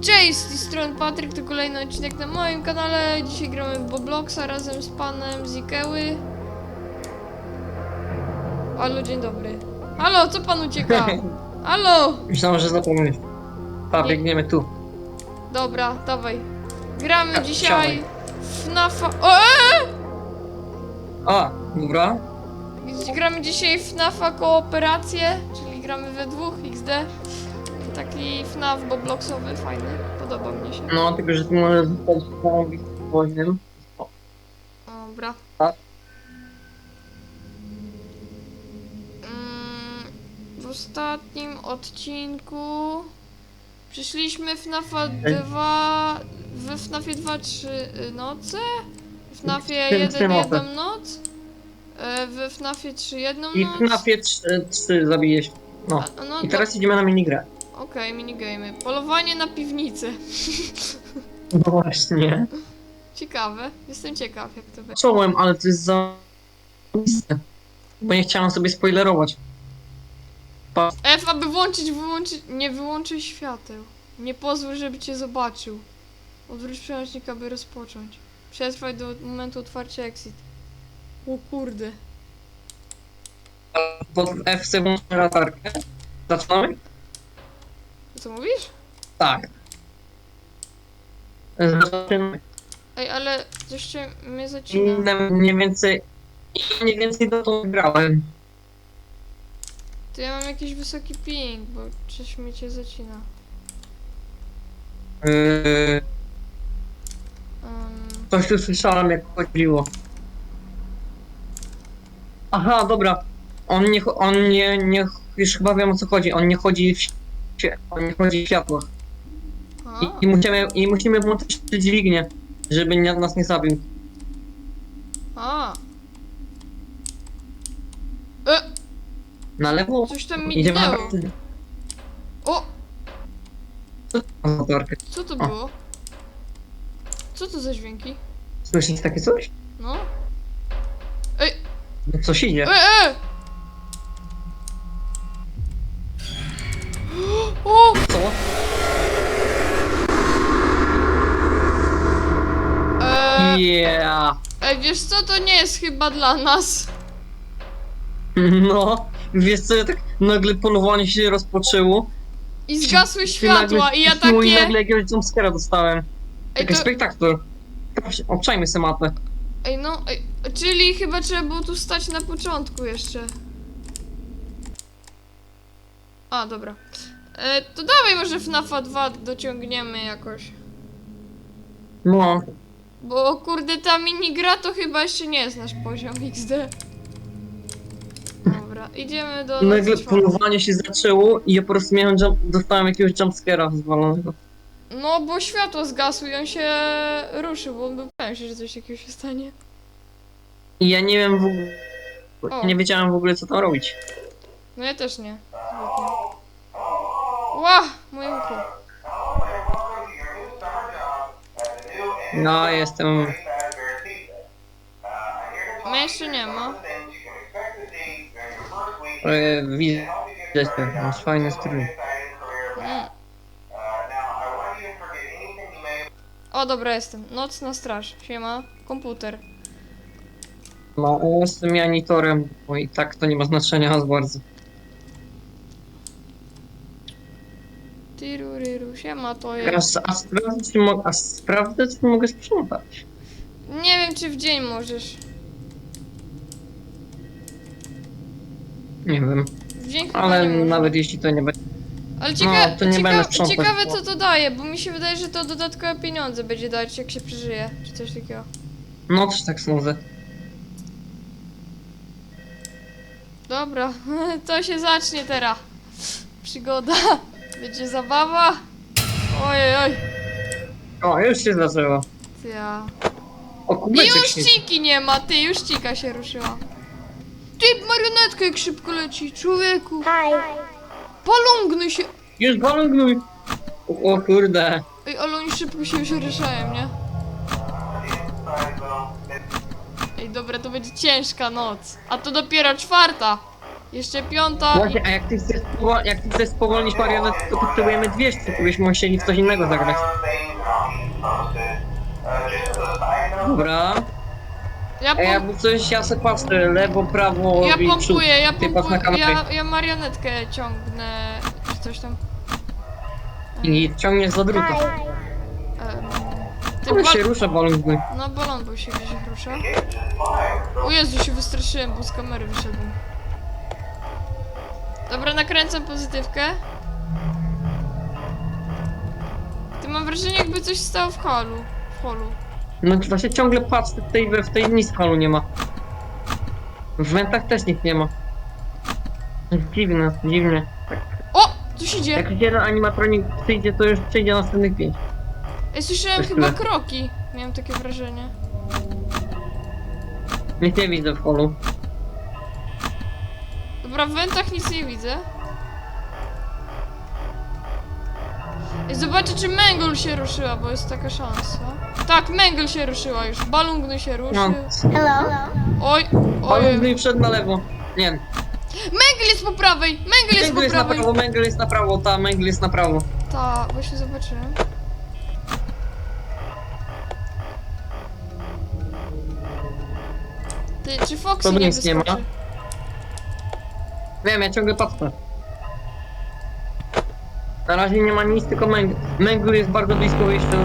Cześć, z tej strony Patryk, to kolejny odcinek na moim kanale. Dzisiaj gramy w Bobloxa razem z panem Zikeły. Halo, dzień dobry. Halo, co pan ucieka? Halo! Myślałem, że zapomnieć. Pa, Nie. biegniemy tu. Dobra, dawaj. Gramy Ja, dzisiaj FNAFa... O, eee! A, dobra. Gramy dzisiaj w FNAFa Kooperację, czyli gramy we dwóch XD. Taki FNAF Bobloxowy, fajny, podoba mnie się. No, tylko że tu może zostać zombie woźnym. Dobra. Tak. Mm, W ostatnim odcinku przyszliśmy w FNAFa 2 we FNAFie 2 3 noce, w FNAFie Tym 1 tematem. jedną noc, e, we FNAFie 3 jedną I noc. w FNAFie 3, 3 zabijesz. No. A, no I teraz idziemy na minigrę. Okej, minigamy. Polowanie na piwnicę. No właśnie. Ciekawe. Jestem ciekaw jak to będzie. Czołem, ale to jest za... Bo nie chciałem sobie spoilerować. Pa, F, aby włączyć, wyłączyć. Nie wyłączyj świateł. Nie pozwól, żeby cię zobaczył. Odwróć przełącznik, aby rozpocząć. Przetrwaj do momentu otwarcia exit. O kurde. pod FC włączę latarkę. Zaczynamy? Co mówisz? Tak. Ej, ale jeszcze mnie zacina. Inne mniej więcej... Mniej więcej dotąd grałem. To ja mam jakiś wysoki ping, bo coś mi cię zacina. Yy, Um, Coś tu słyszałem, jak chodziło. Aha, dobra. On nie, cho- on nie, nie, już chyba wiem o co chodzi. On nie chodzi w, nie chodzi a? I, i, musimy, I musimy włączyć dźwignię, żeby nie, nas nie zabił. A. E, Na lewo? coś tam Idziemy na. O, na latarkę. co to O. było? Co to za dźwięki? Słyszysz takie coś? No. No coś idzie. E, e! Wiesz co, to nie jest chyba dla nas. No, wiesz co, tak nagle polowanie się rozpoczęło. I zgasły światła nagle, i ja no I takie... nagle jakiegoś jumpscare'a dostałem. Ej, Taki to... spektakl. Obczajmy se mapę. Ej, no, ej, czyli chyba trzeba było tu stać na początku jeszcze. A, dobra. E, to dawaj może FNAFa 2 dociągniemy jakoś. No, Bo kurde, ta minigra to chyba jeszcze nie jest nasz poziom XD. Dobra, idziemy do... nagle nocy czwartej. polowanie się zaczęło i ja po prostu miałem jump, dostałem jakiegoś jumpscare'a zwalonego. No, bo światło zgasło i on się ruszył, bo on pewien, że coś takiego się stanie. I ja nie wiem w ogóle... O. Nie wiedziałem w ogóle co tam robić. No ja też nie. Zbytnio. Ła! Moje ucho. No, jestem... Mnie jeszcze nie ma. E, widzę, że masz fajny strój. Mm. O, dobra, jestem. Nocna straż. Siema. Komputer. No, jestem janitorem, bo i tak to nie ma znaczenia za bardzo. Siema, to A, jest. a, sprawdzę, czy mo- a sprawdzę, czy mogę sprzątać. Nie wiem, czy w dzień możesz. Nie wiem, W dzień chyba ale nie możesz. nawet jeśli to nie będzie... Ale cieka No, to nie będę sprzątać, ciekawe, co to daje, bo mi się wydaje, że to dodatkowe pieniądze będzie dać, jak się przeżyje, czy coś takiego. No, też tak sądzę. Dobra, to się zacznie teraz. Przygoda. Będzie zabawa. Ojej, oj. O, już się zaczęło. Ty ja. O, I kubeczek już się... ciki nie ma, ty, już cika się ruszyła. Ty, marionetka jak szybko leci, człowieku. Polungny się. Już balongnuj! O, o kurde. Ej, ale oni szybko się już ruszają, nie? Ej, dobra, to będzie ciężka noc. A to dopiero czwarta. Jeszcze piąta. Właśnie, a jak ty chcesz, spowol- jak ty chcesz spowolnić marionetkę, to potrzebujemy 200, to byśmy musieli w coś innego zagrać. Dobra. Ja, A ja pom- coś, ja se patrzę, lewo, prawo ja i przód. pompuję, ja Ty patrz na pompuję. kamerę. Ja, ja marionetkę ciągnę. Czy coś tam. I ciągniesz za druta. Em, ty Ale bal- się rusza balon. No balon był się gdzieś rusza. O Jezu, się wystraszyłem, bo z kamery wyszedłem. Dobra, nakręcam pozytywkę. Ty mam wrażenie, jakby coś stało w holu. W holu. No właśnie ciągle patrzę w tej, w tej niskalu nie ma. W wentach też nikt nie ma. Dziwne, dziwnie. O! Co się dzieje? Jak jeden animatronik przyjdzie, to już przyjdzie następnych pięć. Ej, słyszałem Coś chyba tyle. kroki. Miałem takie wrażenie. Nic nie widzę w holu. Dobra, w wentach nic nie widzę. Ej, zobaczę, czy Mengel się ruszyła, bo jest taka szansa. Tak, Mengel się ruszyła już. Balungny się ruszył. No. Oj, oj. Balon gnój wszedł na lewo. Nie. Mengel jest po prawej! Mengel jest po jest na prawej! prawo, Męgl jest na prawo, ta Męgl jest na prawo. Ta, właśnie zobaczyłem. Ty, czy Foxy To nie nic nie ma. wyskoczy? Wiem, ja ciągle patrzę. Na razie nie ma nic, tylko Męgl. Męgl jest bardzo blisko wyjścia.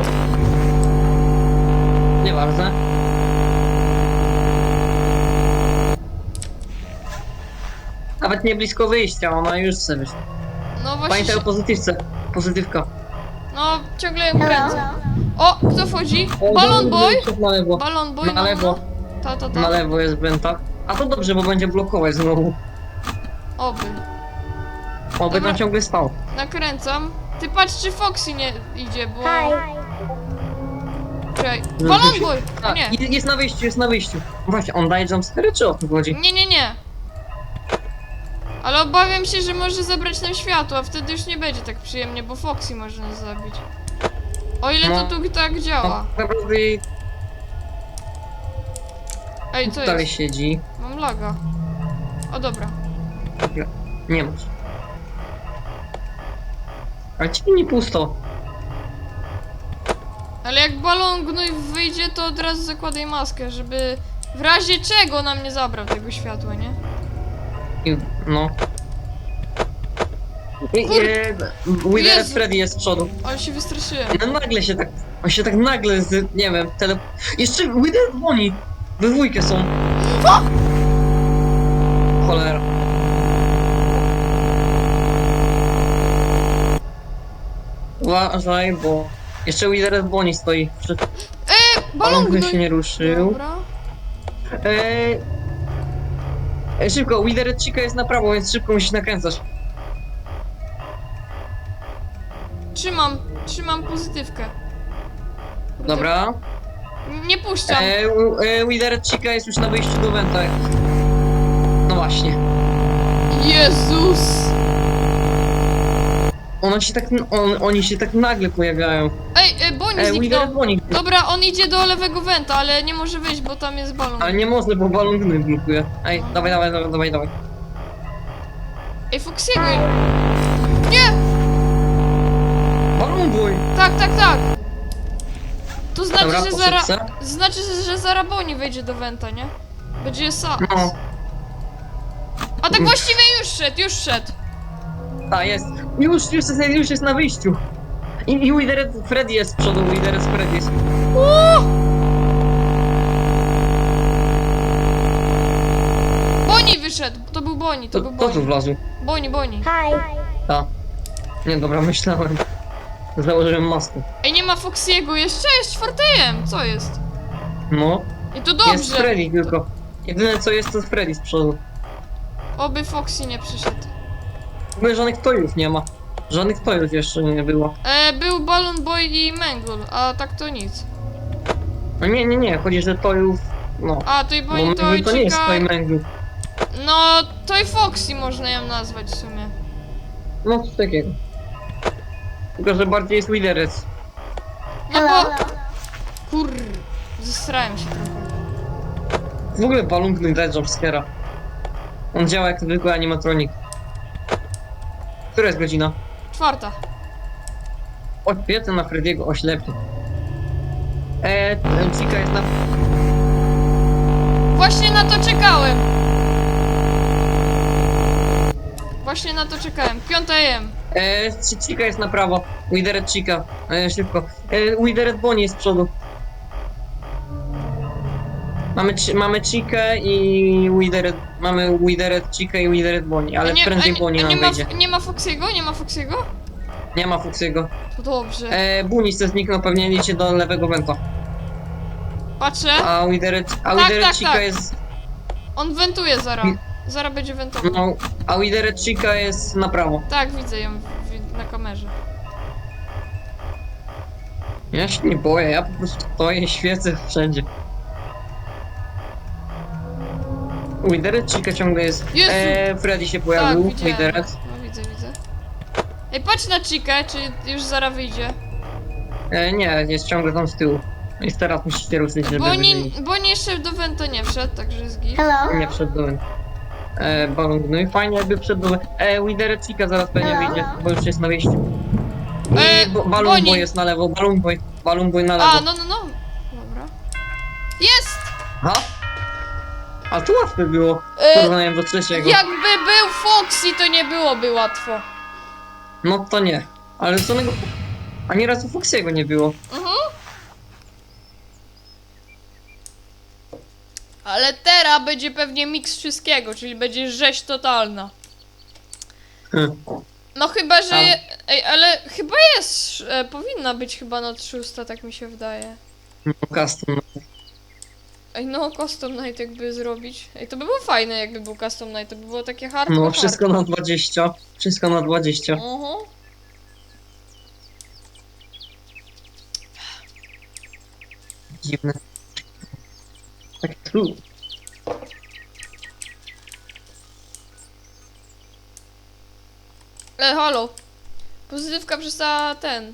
Nieważne. Nawet nie blisko wyjścia, ona już chce wyjść. No właśnie, Pamiętaj o się, pozytywce. Pozytywka. no ciągle ją kręcę. O, kto wchodzi? Balon Boy? jest Na lewo. Balon Boy, Na no, lewo. no. Ta, ta, ta. Na lewo jest Wenta. A to dobrze, bo będzie blokować znowu. Oby. Oby Dobra. tam ciągle stał. Nakręcam. Ty patrz, czy Foxy nie idzie, bo... Czekaj. No, Balon Boy! A nie. jest na wyjściu, jest na wyjściu. Właśnie, on daje jumpscare, czy o co chodzi? Nie, nie, nie. Ale obawiam się, że może zabrać nam światło, a wtedy już nie będzie tak przyjemnie, bo Foxy może nas zabić. O ile No. to tu tak działa. No, naprawdę Ej, co dalej jest? siedzi. Mam laga. O dobra. Nie masz. Ale ci nie pusto. Ale jak balon gnój wyjdzie, to od razu zakładaj maskę, żeby w razie czego nam nie zabrał tego światła, nie? I, no. Wither Jezu. Freddy jest z przodu. Ale się wystraszyłem. No nagle się tak, on się tak nagle z, nie wiem, tele... Jeszcze Wither dzwoni. We dwójkę są. Uważaj, bo jeszcze Wither z Bonnie stoi. Przy... Balon Balon się nie ruszył. Dobra. Eee... E, szybko, Wither Chica jest na prawo, więc szybko musisz nakręcać. Trzymam, trzymam pozytywkę. Kurde, Dobra. Nie puszczam. Eee, u- e, Wither Chica jest już na wyjściu do Wenta. No właśnie. Jezus! Ona się tak, on, oni się tak nagle pojawiają. Ej, e, Bonnie Wither zniknął. dzwoni. Dobra, on idzie do lewego wenta, ale nie może wyjść, bo tam jest balon. Ale nie można, bo balon gnój blokuje. Ej, dawaj, dawaj, dawaj, dawaj, dawaj. Ej, Foxiego! Nie! Balon bój! Tak, tak, tak! To znaczy, Dobra, że zara... Znaczy, że zara Bonnie wejdzie do wenta, nie? Będzie sa... No, A tak właściwie już szedł, już szedł. Ta jest. Już, już jest, już jest na wyjściu. I, i Wither Freddy jest z przodu, Wither Freddy jest. Bonnie wyszedł, to był Bonnie, to To, był to tu wlazł. Bonnie, Bonnie. Ta. Nie, dobra, myślałem. Założyłem maskę. Ej, nie ma Foxiego, jeszcze jest czwartejem, co jest? No, I to jest dobrze, Freddy tylko. Jedyne co jest to Freddy z przodu. oby Foxy nie przyszedł. W ogóle żadnych tojów nie ma. Żadnych tojów jeszcze nie było. E, był Balloon Boy i Mangle, a tak to nic. No nie, nie, nie, chodzi, że tojów... No. A, to i Bo Bonnie to to, to nie jest toj. No, to i Foxy można ją nazwać w sumie. No coś takiego. Tylko, że bardziej jest Widerec. No bo... Kur... Zestrałem się trochę. W ogóle balon gnój dać jumpscare'a. On działa jak zwykły animatronik. Która jest godzina? Czwarta. Oświecę na Frediego oślepy. Eee, Chica jest na... Właśnie na to czekałem. Właśnie na to czekałem. Piąta jem. Eee, Chica jest na prawo. Witheret Chica. Eee, szybko. Eee, Witheret Bonnie jest z przodu. Mamy, mamy Chikę i Witheret... Mamy Witheret Chica i Witheret Bonnie, ale nie, prędzej a, Bonnie a nam nie ma, wejdzie. nie ma Foxiego? Nie ma Foxiego? Nie ma Fuxiego. To dobrze. Eee, Bunny se zniknął, pewnie idzie do lewego węta. Patrzę. A Witheret... A Tak, Witheret tak, Chica tak. jest... On wentuje zara. Zara będzie wentował. No, a Witheret Chica jest na prawo. Tak, widzę ją w, na kamerze. Ja się nie boję, ja po prostu stoję i świecę wszędzie. Witheret Chica ciągle jest. Jezu! Eee, Freddy się Tak, pojawił. widziałem. Witheret. No widzę, widzę. Ej, patrz na Chikę, czy już Zara wyjdzie. Eee, nie, jest ciągle tam z tyłu. I teraz musicie ruszyć, żeby Bo nie, wyjść. bo nie jeszcze do Vento nie wszedł, także jest git. Hello? Nie przed domem. Eee, balon, no i fajnie jakby przed domem. Eee, Witheret Chica zaraz pewnie Hello? wyjdzie, bo już jest na wyjściu. Eee, Bonnie. Boy jest na lewo, Balloon Boy. Balloon Boy na lewo. A, no, no, no. Dobra. Jest! Ha? A tu łatwe było. E, Porównałem do trzeciego. jakby był Foxy, to nie byłoby łatwo. No to nie. Ale samego... Ani razu Foxiego nie było. Mhm. Ale teraz będzie pewnie miks wszystkiego, czyli będzie rzeź totalna. Hmm. No chyba, że... Ej, ale chyba jest... E, powinna być chyba noc szósta, tak mi się wydaje. No, custom. Ej, no custom night jakby zrobić. Ej, to by było fajne jakby był custom night, to by było takie hardcore. No, wszystko na 20. Wszystko na 20. Mhm. Dziwne. Tak true. E, halo. Pozytywka przestała ten.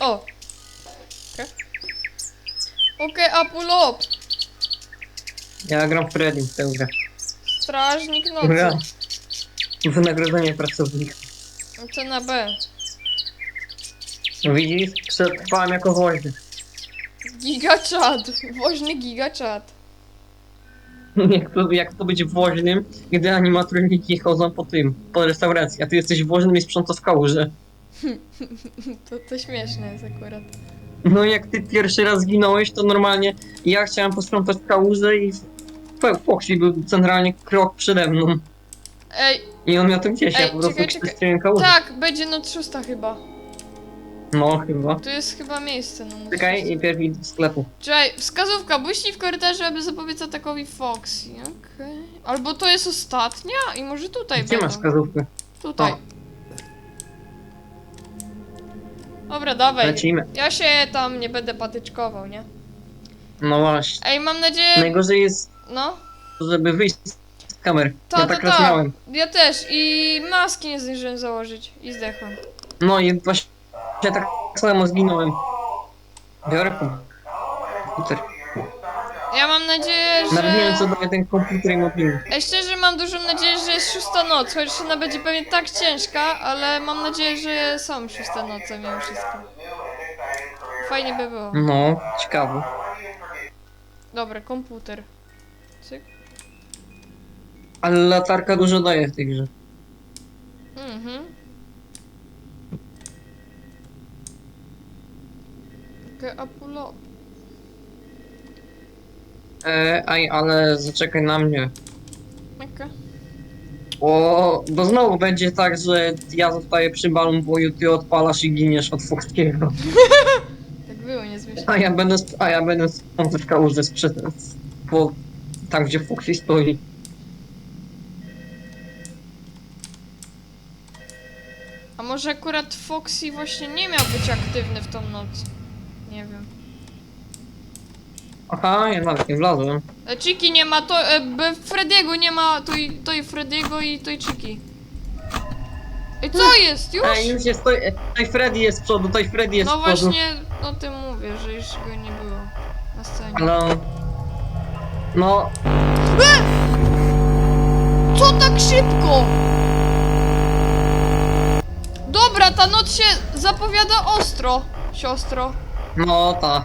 O. Okej, okay, a pull up. Ja gram w Freddy w tę grę. Strażnik Gra. nocy. Wynagrodzenie pracownika. Cena B. No widzisz? Przetrwałem jako woźny. Giga chat. Woźny giga chat. Jak to, jak to być woźnym, gdy animatroniki chodzą po tym, po restauracji, a ty jesteś woźnym i sprzątasz kałuże. To, to śmieszne jest akurat. No jak ty pierwszy raz zginąłeś, to normalnie ja chciałem posprzątać kałużę i Foxy był centralnie krok przede mną. Ej, I on miał to gdzieś, Ej, ja po prostu czekaj, czekaj. czyściłem kałużę. tak, będzie noc szósta chyba. No chyba. Tu jest chyba miejsce noc Czekaj, i pierw do sklepu. Czekaj, wskazówka, błyśnij w korytarzu, aby zapobiec atakowi Foxy, okej. Albo to jest ostatnia i może tutaj Gdzie będą. masz wskazówkę? Tutaj. Dobra, dawaj. Lecimy. Ja się tam nie będę patyczkował, nie? No właśnie. Ej, mam nadzieję... Najgorzej jest, No. żeby wyjść z kamer. Ta, ja ta, tak raz ta. miałem. Ja też i maski nie zdążyłem założyć i zdechłem. No i właśnie tak samo zginąłem. Biorę komputer. Ja mam nadzieję, Nawet nie wiem że... co daje ten komputer i mobilny. Ej, szczerze mam dużą nadzieję, że jest szósta noc, chociaż ona będzie pewnie tak ciężka, ale mam nadzieję, że są szóste noce mimo wszystko. Fajnie by było. No, ciekawe. Dobra, komputer. Cyk. Ale latarka dużo daje w tej grze. Mhm. Okej, a pull up. E, aj, ale zaczekaj na mnie. Okej. O, bo znowu będzie tak, że ja zostaję przy balon boju, ty odpalasz i giniesz od Foxkiego. Tak było, niezmyślnie. A ja będę, sp- a ja będę sprzątać kałużę sprzed, po, tam gdzie Foxy stoi. A może akurat Foxy właśnie nie miał być aktywny w tą noc? Nie wiem. Aha, ja nawet nie wlazłem. E, Chiki nie ma, to e, b- Frediego nie ma, to i, to i Frediego i to i Chiki. Ej, co jest? Już? Ej, już jest, to, tutaj Freddy jest z przodu, tutaj Freddy jest No z przodu. właśnie o tym mówię, że już go nie było na scenie. Ale. No, Co tak szybko? Dobra, ta noc się zapowiada ostro, siostro. no ta.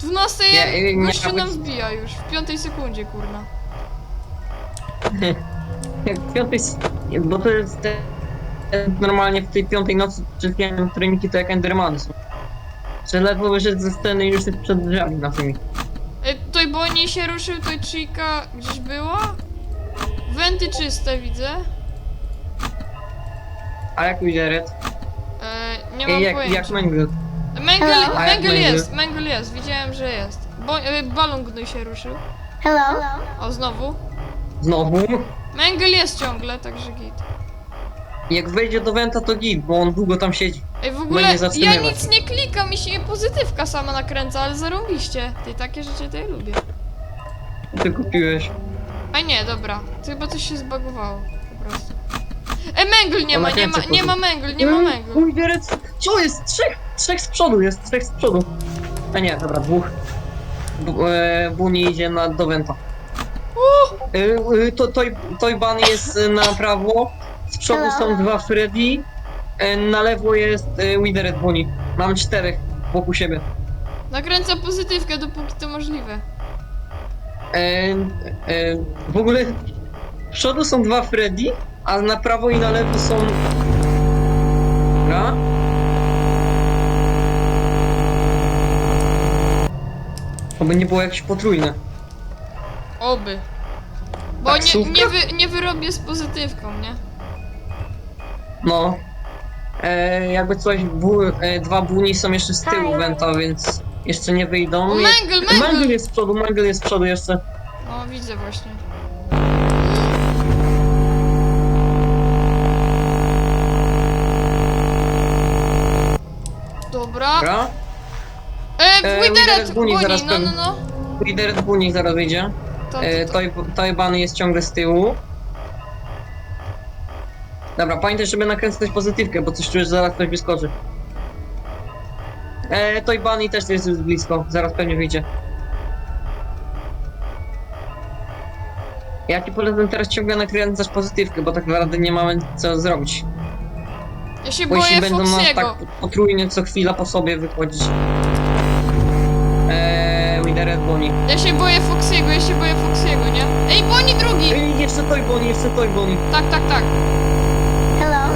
12 Nie, nie, gościu nie, nam wbija już, w piątej sekundzie, kurna. Jak w piątej, s- bo to jest te, te, normalnie w tej piątej nocy czytałem treniki to jak Endermany są. Że wyszedł ze sceny i już jest przed drzwiami na tymi. E, Toj Boni się ruszył, toj Chica gdzieś była? Wenty czyste widzę. A jak Wizeret? E, nie mam jak, pojęcia. jak? Mengel, Hello. Mengel Mengel? jest, Mengel jest, widziałem, że jest. Bo, e, balon gnój się ruszył. Hello. O, znowu. Znowu? Mengel jest ciągle, także git. Jak wejdzie do Wenta to git, bo on długo tam siedzi. Ej, w ogóle Będzie ja zatrzymywać. nic nie klikam, mi się pozytywka sama nakręca, ale zarąbiście. Ty takie rzeczy to ja lubię. Ty kupiłeś. A nie, dobra. To chyba coś się zbagowało. E, Mengel nie Ona ma, nie ma, kręci nie ma. Mengel, nie ma Mengel. Wizeret, co jest? Trzech, trzech z przodu jest, trzech z przodu. A nie, dobra, dwóch. Bu, e, Buni idzie na, do Wenta. E, e, to, toj, Toyban jest e, na prawo, z przodu są dwa Freddy, e, na lewo jest e, Buni. Mam czterech wokół siebie. Nakręca pozytywkę, dopóki to możliwe. E, e, w ogóle z przodu są dwa Freddy, a na prawo i na lewo są... Dobra. Oby nie było jakieś potrójne. Oby. Bo nie, Taksówka? nie, wy, nie wyrobię z pozytywką, nie? No. E, jakby coś, bu, e, dwa buni są jeszcze z tyłu Wenta, więc jeszcze nie wyjdą. O, Mengel, Mangel Mengel! jest z przodu, Mangel jest z przodu jeszcze. No, widzę właśnie. Dobra. E, E, Wideret, Buni Buni, zaraz no, no, no. Buni zaraz wyjdzie. To, E, to, to. Toy- Toyban jest ciągle z tyłu. Dobra, pamiętaj, żeby nakręcać pozytywkę, bo coś czujesz, że zaraz ktoś wyskoczy. E, Toybani też jest już blisko, zaraz pewnie wyjdzie. Ja ci polecam teraz ciągle nakręcać pozytywkę, bo tak naprawdę nie mamy co zrobić. Ja się Bo jeśli boję będą nas Foxiego. tak potrójnie co chwila po sobie wychodzić. Eee, Wideret Boni. Ja się boję Foxiego, ja się boję Foxiego, nie? Ej, Boni drugi! Ej, jeszcze Toyboni, jeszcze Toyboni. Tak, tak, tak. Hello.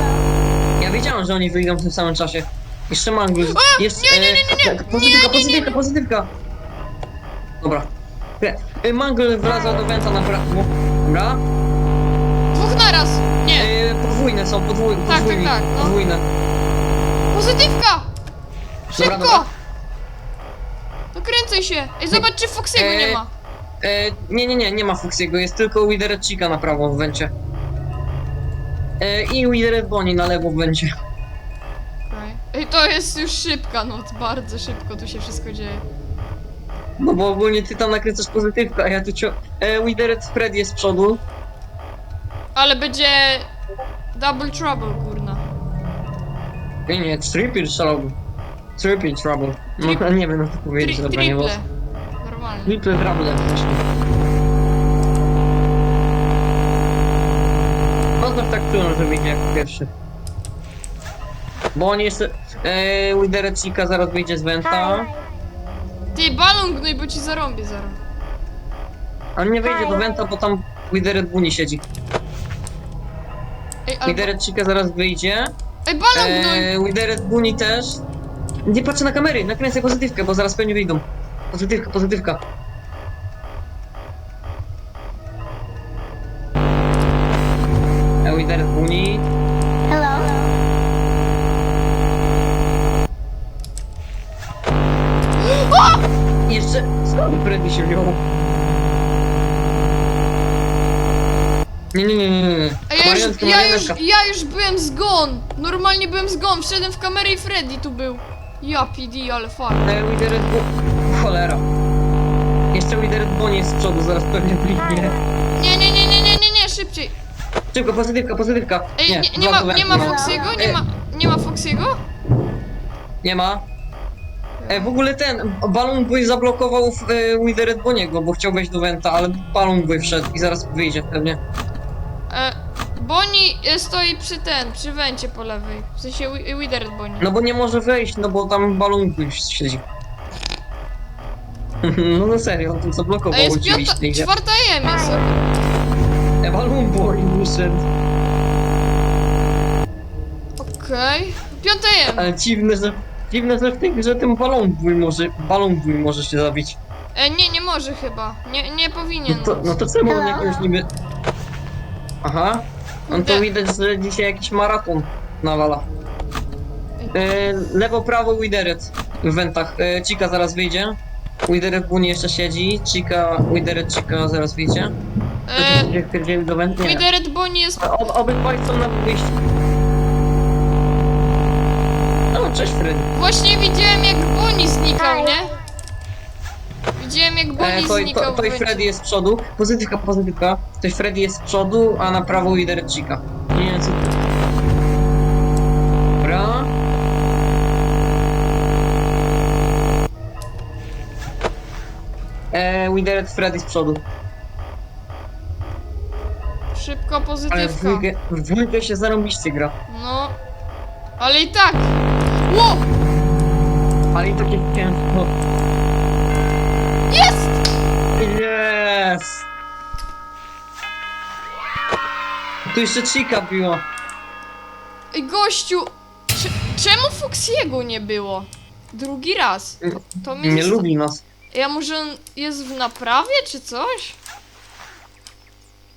Ja wiedziałem, że oni wyjdą w tym samym czasie. Jeszcze Mangus. Jeszcze, nie, nie, nie, nie, nie. e, Pozytywka, pozytywka, pozytywka. Dobra. E, Mangle wraca do Wenta na prawo. Dobra. Dwóch naraz! Nie. E, podwójne są, podwójne. Tak, tak, podwójni, tak, no. Podwójne. Pozytywka! Dobra, Szybko! dobra. No kręcaj się! Ej, zobacz, czy Foxiego E, nie ma. E, nie, nie, nie, nie ma Fuxiego, jest tylko Wideret Chica na prawo w Wencie. E, I Wideret Boni na lewo w Wencie. Okej. Ej, to jest już szybka noc, bardzo szybko tu się wszystko dzieje. No bo ogólnie ty tam nakręcasz pozytywkę, a ja tu cio... E, Wideret Fred jest z przodu. Ale będzie... Double trouble, kurna. Nie, nie, triple trouble. Triple trouble. No nie wiem, jak to powiedzieć, Tri dobra, nie było. triple. Normalnie. Triple trouble właśnie. No to tak że wyjdzie jako pierwszy. Bo on jeszcze... E, Wideret Chica zaraz wyjdzie z Wenta. Ty, balon gnój, bo ci zarąbię zaraz. On nie wejdzie do Wenta, bo tam Wideret Buni siedzi. Albo... Wideret Chica zaraz wyjdzie. Ej, balon gnój! Eee, Wideret Buni też. Nie patrzę na kamery, nakręcę pozytywkę, bo zaraz pewnie wyjdą. Pozytywka, pozytywka. Eee, Wideret Buni. Hello. I jeszcze... Skąd Freddy się wziął? Nie, nie, nie, nie, ja już, Marianka, ja już, Marianka. ja już byłem zgon! Normalnie byłem zgon, wszedłem w kamerę i Freddy tu był. Ja PD, ale fart. Eee, Wideret Bu... Cholera. Jeszcze Wideret Buni jest z przodu, zaraz pewnie wyjdzie. Nie, nie, nie, nie, nie, nie, nie, szybciej. Szybko, pozytywka, pozytywka. Ej, nie, nie, ma, nie ma. Foxiego? Nie ma, nie ma Foxiego? Nie ma. E, w ogóle ten, Balloon Boy zablokował w, e, Withered Boniego, bo chciał wejść do Wenta, ale Balloon Boy wszedł i zaraz wyjdzie pewnie. E, Bonnie e, stoi przy ten, przy węcie po lewej. W sensie Wi- Withered Bonnie. No bo nie może wejść, no bo tam Boy siedzi. No no serio, on tu A zablokował jest piąta, oczywiście. i- czwarta jem jest. E, Boy wyszedł. Okej. Piąta jem. Ale dziwne, że, dziwne, że w tej grze ten Balloon Boy może, Boy może się zabić. E, nie, nie może chyba. Nie, nie No powinien. to, no to czemu on jakoś niby... Aha, no to widać, że dzisiaj jakiś maraton nawala. E, lewo, prawo, Wideret w wentach. E, Chica zaraz wyjdzie. Wideret Bunny jeszcze siedzi. Chica, Wideret, Chica zaraz wyjdzie. E, do went? Nie. Withered Bonnie jest... Ob, obydwaj są na wyjściu. O, cześć Freddy. Właśnie widziałem jak Bonnie znikał, Hi. nie? Widziałem jak E, Bonnie to, znikał to, w to. Freddy jest z przodu. Pozytywka, pozytywka. To i Freddy jest z przodu, a na prawo Chica. Nie wiem co... Dobra. E, Freddy z przodu. Szybko Ale w pozytywka. dwójkę, w dwójkę się zarąbiście gra. No. Ale i tak. Ło! Ale i takie ciężko. Tu jeszcze Chica biła. Ej, gościu! cze- Czemu Foxiego nie było? Drugi raz. To mnie Nie lubi nas. Ja może on jest w naprawie, czy coś?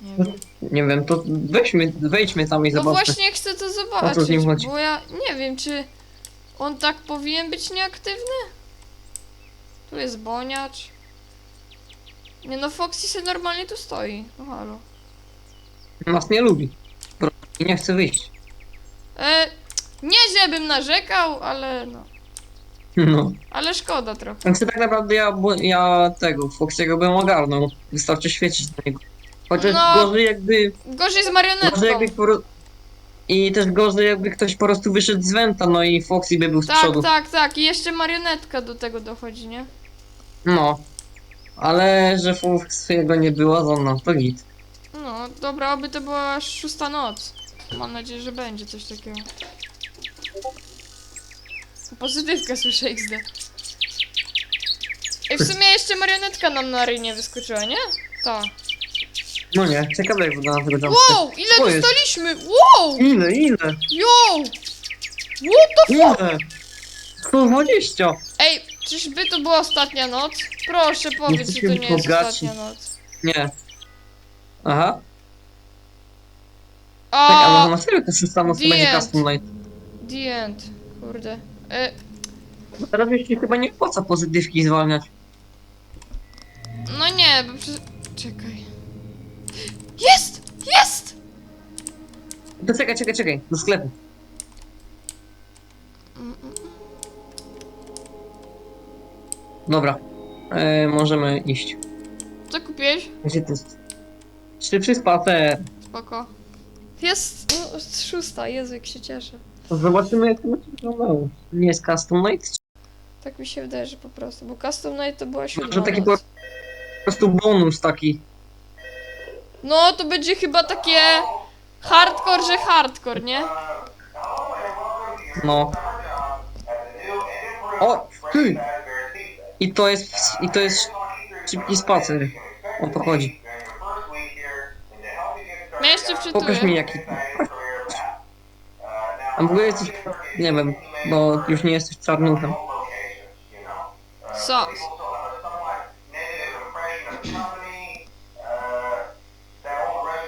Nie wiem. Nie wiem, to weźmy, wejdźmy tam i No zobaczmy. właśnie chcę to O co z zobaczyć, nim chodzi? bo ja nie wiem, czy on tak powinien być nieaktywny? Tu jest boniacz. Nie no, Foxy se normalnie tu stoi. No halo. Nas nie lubi. I nie chce wyjść. E, nie żebym narzekał, ale no. No. Ale szkoda trochę. Więc tak naprawdę ja, ja tego Foxiego bym ogarnął. Wystarczy świecić na niego. Chociaż No. gorzej jakby. Gorzej z marionetką. Gorzej jakby po, ro- I też gorzej jakby ktoś po prostu wyszedł z Wenta, no i Foxy by był z Tak, przodu. tak, tak. I jeszcze marionetka do tego dochodzi, nie? No. Ale że Foxiego nie było, to no, to git. No, dobra, aby to była szósta noc. Mam nadzieję, że będzie coś takiego. Pozytywkę słyszę XD. Ej, w sumie jeszcze marionetka nam na rynie wyskoczyła, nie? Tak. No nie, ciekawe jak wygląda tego jump. Wow, ile jest? dostaliśmy? Wow! Ile, ile? Yo! What the Ile? 120! Ej, czyżby to była ostatnia noc? Proszę powiedz, że to Jesteśmy nie jest bogaci. ostatnia noc. Nie. Aha. Tak, ale na serio to jest samo the będzie end. custom night. the end. Kurde. E, Bo teraz już ci chyba nie opłaca pozytywki zwalniać. no nie, bo przez... Czekaj. Jest! Jest! To czekaj, czekaj, czekaj, do sklepu. Mm, mm, Dobra. E, możemy iść. Co kupiłeś? Gdzie to jest? Szybszy spacer. Spoko. Jest no, szósta, Jezu, jak się cieszę. To Zobaczymy jak to będzie wyglądało. Nie jest custom night? Tak mi się wydaje, że po prostu, bo Custom Night to była siódma Może taki po noc. prostu bonus taki. No, to będzie chyba takie hardcore, że hardcore, nie? No. O, ty! I to jest, i to jest szybki spacer. O to chodzi. Ja jeszcze Pokaż mi wczytuję. jaki. A w ogóle jesteś, nie wiem, bo już nie jesteś czarnuchem. Co?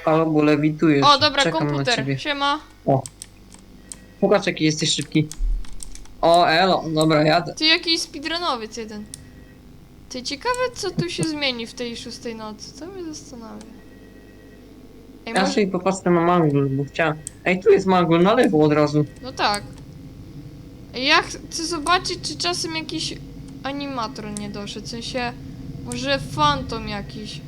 Albo lewitujesz. O, dobra, Czekam na komputer. ciebie. Siema. Pokaż jaki jesteś szybki. O, elo, dobra, jadę. Ty jakiś speedrunowiec jeden. Ty ciekawe, co tu się zmieni w tej szóstej nocy. Co mnie zastanawia. Ej, Ja może... sobie popatrzę na mangul, bo chciałem... Ej, tu jest mangul, na lewo od razu. No tak. Ja chcę zobaczyć, czy czasem jakiś animatron nie doszedł. W sensie, może fantom jakiś.